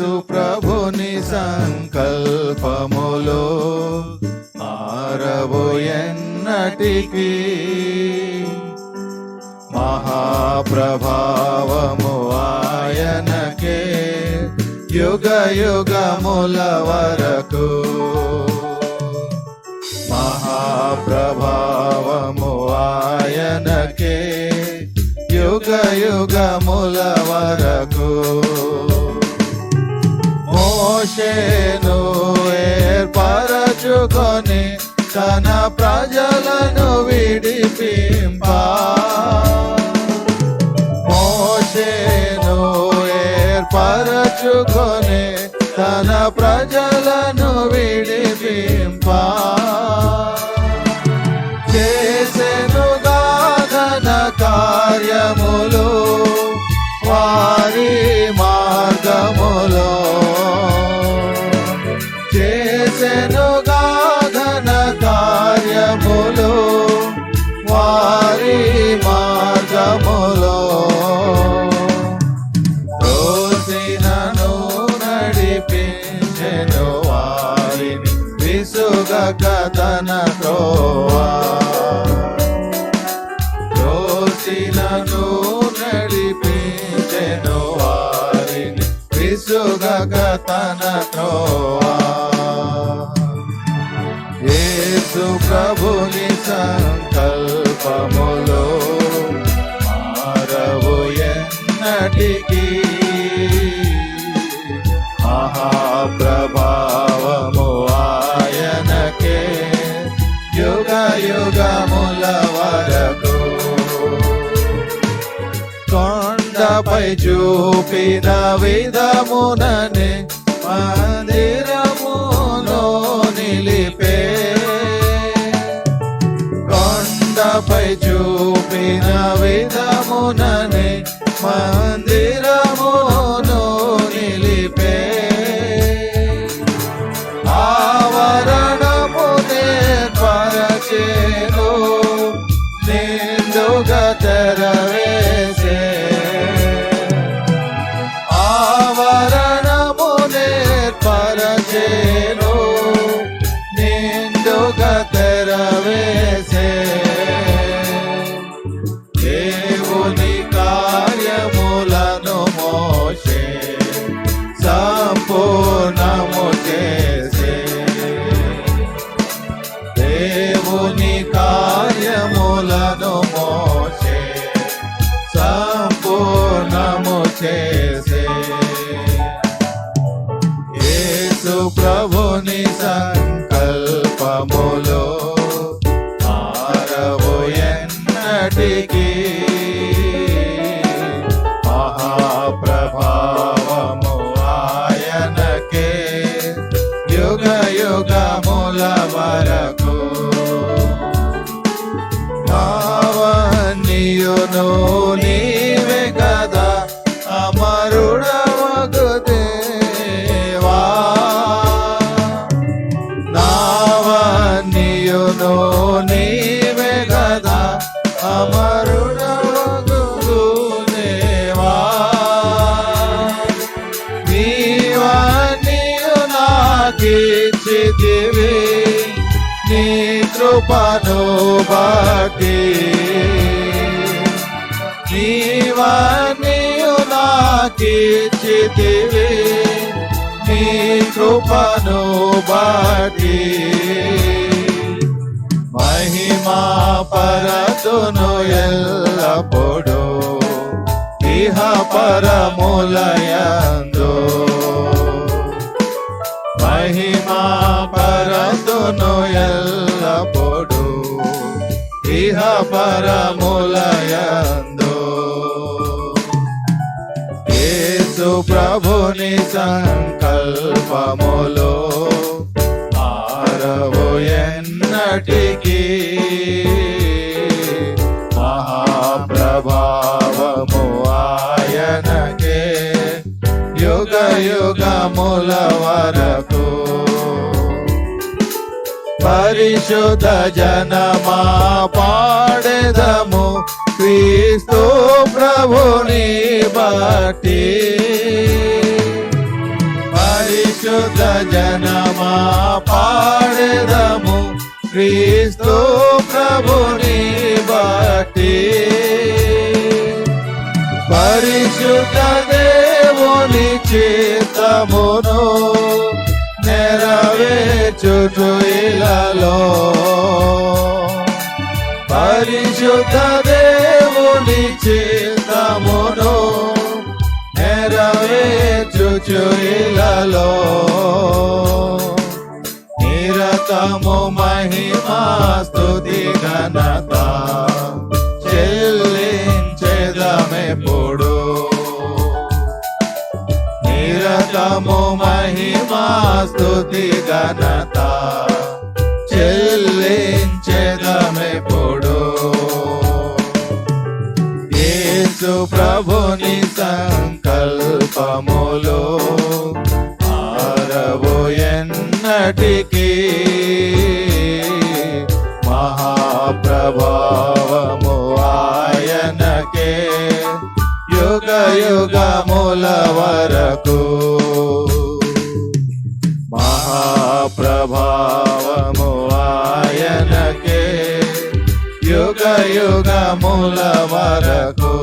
యేసు ప్రభుని సంకల్పములో మారవు మహాప్రభావము ఆయనకే యుగ యుగముల వరకు మహాప్రభావము ఆయనకే యుగ యుగముల వరకు మోషేను ఏర్పరచుకొని తన ప్రజలను విడిపింప. మోసేను ఏర్పరచుకొని తన ప్రజలను విడిపింప. చేసెను గాధన కార్యములు త్రోవా రోసినను నడిపించెను వారిని విసుగక తన త్రోవా. యేసు ప్రభుని సంకల్పములో చూపిన విధముననే మందిరములో నిలిపే కొండపై చూపిన విధముననే మందిరమును నిలిపే ఆవరణమునే పరచేను నిండుగా తెరవేసే యేసు ప్రభుని సంకల్పములో. দেবে নেত্রপানো বাটে নিবানিও না কেছে দেবে নেত্রপানো বাটে মহিমা পরাতন ఎల్లప్పుడు ఇహ పరములయందు. మహిమా పరదును ఎల్లప్పుడు ఇహ పరములయందు. యేసు ప్రభుని సంకల్పములో ఆరవు ఎన్నటికీ మహాప్రభావము ఆయనకే యుగ యుగముల వరకు పరిశుద్ధ జనమా పాడెదము క్రీస్తు ప్రభుని బట్టి. పరిశుద్ధ జనమా పాడెదము క్రీస్తు ప్రభుని పరిశుద్ధ దేవుని చిత్తమును నెరవేర్చుచు ఇలాలో. పరిశుద్ధ దేవుని చిత్తమును నెరవేర్చుచు ఇలాలో. నిరతము మహిమా స్తుతి ఘనత చెల్లించేదమే చెల్లించెదమెప్పుడు. నిరతము మహిమా స్థుతి ఘనత చెల్లించెదమెప్పుడు. యేసు ప్రభుని సంకల్పములో ఆరవు ఎన్నటికీ మహాప్రభావము ఆయనకే. యుగముల వరకు మహాప్రభావము ఆయనకే యుగ యుగముల వరకు.